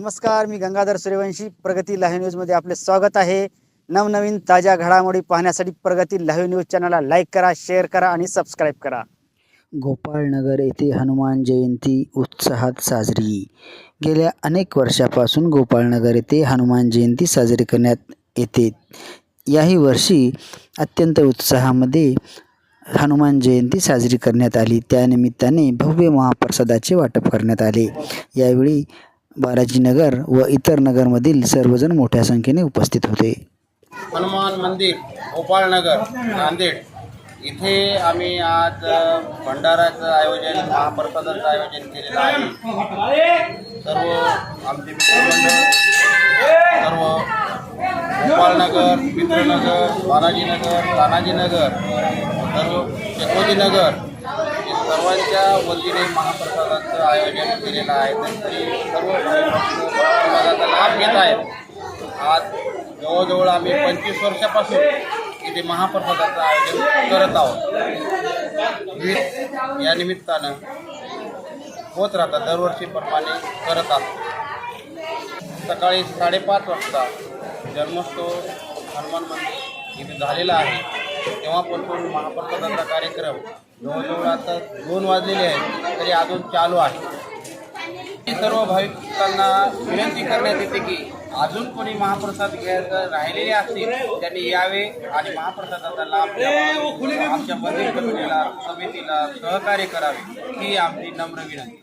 नमस्कार मी गंगाधर सूर्यवंशी. प्रगती लाईव्ह न्यूजमध्ये आपले स्वागत आहे. नवनवीन ताज्या घडामोडी पाहण्यासाठी प्रगती लाईव्ह न्यूज चॅनलला लाईक करा शेअर करा आणि सबस्क्राईब करा. गोपाळनगर येथे हनुमान जयंती उत्साहात साजरी. गेल्या अनेक वर्षापासून गोपाळनगर येथे हनुमान जयंती साजरी करण्यात येते. याही वर्षी अत्यंत उत्साहामध्ये हनुमान जयंती साजरी करण्यात आली. त्यानिमित्ताने भव्य महाप्रसादाचे वाटप करण्यात आले. यावेळी बालाजीनगर व इतर नगरमधील सर्वजण मोठ्या संख्येने उपस्थित होते. हनुमान मंदिर गोपाळनगर नांदेड. इथे आम्ही आज भंडाराचं आयोजन महाप्रसादाचं आयोजन केलेलं आहे. सर्व आमचे सर्व गोपाळनगर मित्रनगर बालाजीनगर तानाजीनगर सर्व शेकोजीनगर सर्वांच्या वतीने महाप्रसादाचं आयोजन केलेलं आहे. तरी सर्व महाप्रसादाचा लाभ घेत आहेत. आज जवळजवळ आम्ही पंचवीस वर्षापासून इथे महाप्रसादाचं आयोजन करत आहोत. विविध या निमित्तानं होत राहतात दरवर्षीप्रमाणे करत आहोत. सकाळी साडेपाच वाजता जन्मोत्सव हनुमान मंदिर इथे झालेला आहे. तेव्हापासून महाप्रसादाचा कार्यक्रम जवळजवळ आता दोन वाजलेले आहेत तरी अजून चालू आहे. सर्व भाविकांना विनंती करण्यात येते की अजून कोणी महाप्रसाद घ्यायचं राहिलेले असतील त्यांनी यावे आणि महाप्रसादाचा लाभ आमच्या मंदिर कमिटीला समितीला सहकार्य करावे ही आमची नम्र विनंती.